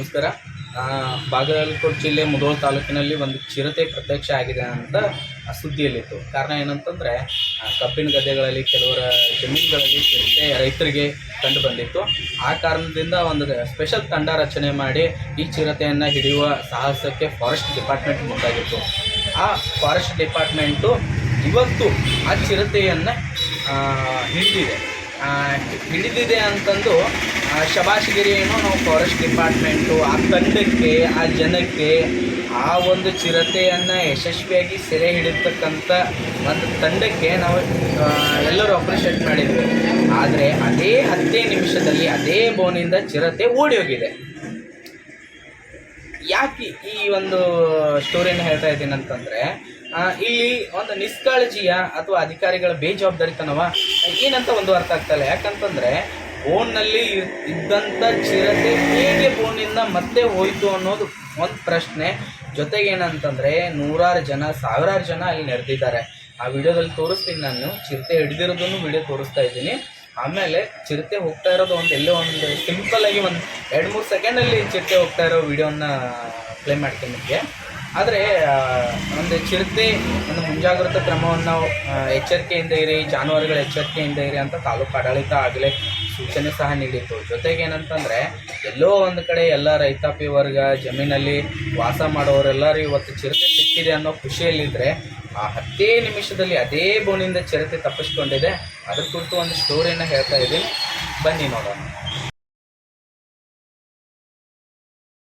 ನಮಸ್ಕಾರ. ಬಾಗಲಕೋಟೆ ಜಿಲ್ಲೆ ಮುಧೋಳ ತಾಲೂಕಿನಲ್ಲಿ ಒಂದು ಚಿರತೆ ಪ್ರತ್ಯಕ್ಷ ಆಗಿದೆ ಅಂತ ಸುದ್ದಿಯಲ್ಲಿತ್ತು. ಕಾರಣ ಏನಂತಂದರೆ ಕಬ್ಬಿನ ಗದ್ದೆಗಳಲ್ಲಿ ಕೆಲವರ ಜಮೀನುಗಳಲ್ಲಿ ಚಿರತೆ ರೈತರಿಗೆ ಕಂಡು ಬಂದಿತ್ತು. ಆ ಕಾರಣದಿಂದ ಒಂದು ಸ್ಪೆಷಲ್ ತಂಡ ರಚನೆ ಮಾಡಿ ಈ ಚಿರತೆಯನ್ನು ಹಿಡಿಯುವ ಸಾಹಸಕ್ಕೆ ಫಾರೆಸ್ಟ್ ಡಿಪಾರ್ಟ್ಮೆಂಟ್ ಮುಂದಾಗಿತ್ತು. ಆ ಫಾರೆಸ್ಟ್ ಡಿಪಾರ್ಟ್ಮೆಂಟು ಇವತ್ತು ಆ ಚಿರತೆಯನ್ನು ಹಿಡಿದಿದೆ. ಹಿಡಿದಿದೆ ಅಂತಂದು ಶಬಾಷ್ಗಿರಿಯನ್ನು ನಾವು ಫಾರೆಸ್ಟ್ ಡಿಪಾರ್ಟ್ಮೆಂಟು ಆ ತಂಡಕ್ಕೆ, ಆ ಜನಕ್ಕೆ ಆ ಒಂದು ಚಿರತೆಯನ್ನು ಯಶಸ್ವಿಯಾಗಿ ಸೆರೆ ಹಿಡಿತಕ್ಕಂಥ ಒಂದು ತಂಡಕ್ಕೆ ನಾವು ಎಲ್ಲರೂ ಅಪ್ರಿಷಿಯೇಟ್ ಮಾಡಿದ್ವಿ. ಆದರೆ ಅದೇ ಹತ್ತೇ ನಿಮಿಷದಲ್ಲಿ, ಅದೇ ಬೋನಿಂದ ಚಿರತೆ ಓಡಿ ಹೋಗಿದೆ ಯಾಕೆ ಈ ಒಂದು ಸ್ಟೋರಿಯನ್ನು ಹೇಳ್ತಾ ಇದ್ದೀನಿ ಅಂತಂದರೆ ಇಲ್ಲಿ ಒಂದು ನಿಷ್ಕಾಳಜಿಯ ಅಥವಾ ಅಧಿಕಾರಿಗಳ ಬೇಜವಾಬ್ದಾರಿತನವ ಏನಂತ ಒಂದು ಅರ್ಥ ಆಗ್ತಲ್ಲ ಯಾಕಂತಂದ್ರೆ ಬೋನ್ನಲ್ಲಿ ಇದ್ದಂಥ ಚಿರತೆ ಹೇಗೆ ಫೋನಿಂದ ಮತ್ತೆ ಹೋಯ್ತು ಅನ್ನೋದು ಒಂದು ಪ್ರಶ್ನೆ. ಜೊತೆಗೆ ಏನಂತಂದ್ರೆ ನೂರಾರು ಜನ, ಸಾವಿರಾರು ಜನ ಅಲ್ಲಿ ನೆರೆದಿದ್ದಾರೆ. ಆ ವಿಡಿಯೋದಲ್ಲಿ ತೋರಿಸ್ತೀನಿ ನಾನು. ಚಿರತೆ ಹಿಡಿದಿರೋದನ್ನು ವಿಡಿಯೋ ತೋರಿಸ್ತಾ ಇದ್ದೀನಿ. ಆಮೇಲೆ ಚಿರತೆ ಹೋಗ್ತಾ ಇರೋದು ಒಂದು ಎಲ್ಲೋ ಒಂದು ಸಿಂಪಲ್ ಆಗಿ ಒಂದು ಎರಡು ಮೂರು ಸೆಕೆಂಡಲ್ಲಿ ಚಿರತೆ ಹೋಗ್ತಾ ಇರೋ ವಿಡಿಯೋನ ಪ್ಲೇ ಮಾಡ್ತೀನಿ ನಿಮಗೆ. ಆದರೆ ಒಂದು ಚಿರತೆ ಒಂದು ಮುಂಜಾಗ್ರತಾ ಕ್ರಮವನ್ನು ಎಚ್ಚರಿಕೆಯಿಂದ ಇರಿ, ಜಾನುವಾರುಗಳ ಎಚ್ಚರಿಕೆಯಿಂದ ಇರಿ ಅಂತ ತಾಲೂಕು ಆಡಳಿತ ಆಗಲೇ ಸೂಚನೆ ಸಹ ನೀಡಿತ್ತು. ಜೊತೆಗೆ ಏನಂತಂದರೆ, ಎಲ್ಲೋ ಒಂದು ಕಡೆ ಎಲ್ಲ ರೈತಾಪಿ ವರ್ಗ ಜಮೀನಲ್ಲಿ ವಾಸ ಮಾಡೋರೆಲ್ಲರೂ ಇವತ್ತು ಚಿರತೆ ಸಿಕ್ಕಿದೆ ಅನ್ನೋ ಖುಷಿಯಲ್ಲಿದ್ದರೆ ಆ ಹತ್ತೇ ನಿಮಿಷದಲ್ಲಿ ಅದೇ ಬೋನಿಂದ ಚಿರತೆ ತಪ್ಪಿಸ್ಕೊಂಡಿದೆ. ಅದ್ರ ಕುರಿತು ಒಂದು ಸ್ಟೋರಿಯನ್ನು ಹೇಳ್ತಾ ಇದ್ದೀನಿ. ಬನ್ನಿ ನೋಡೋಣ.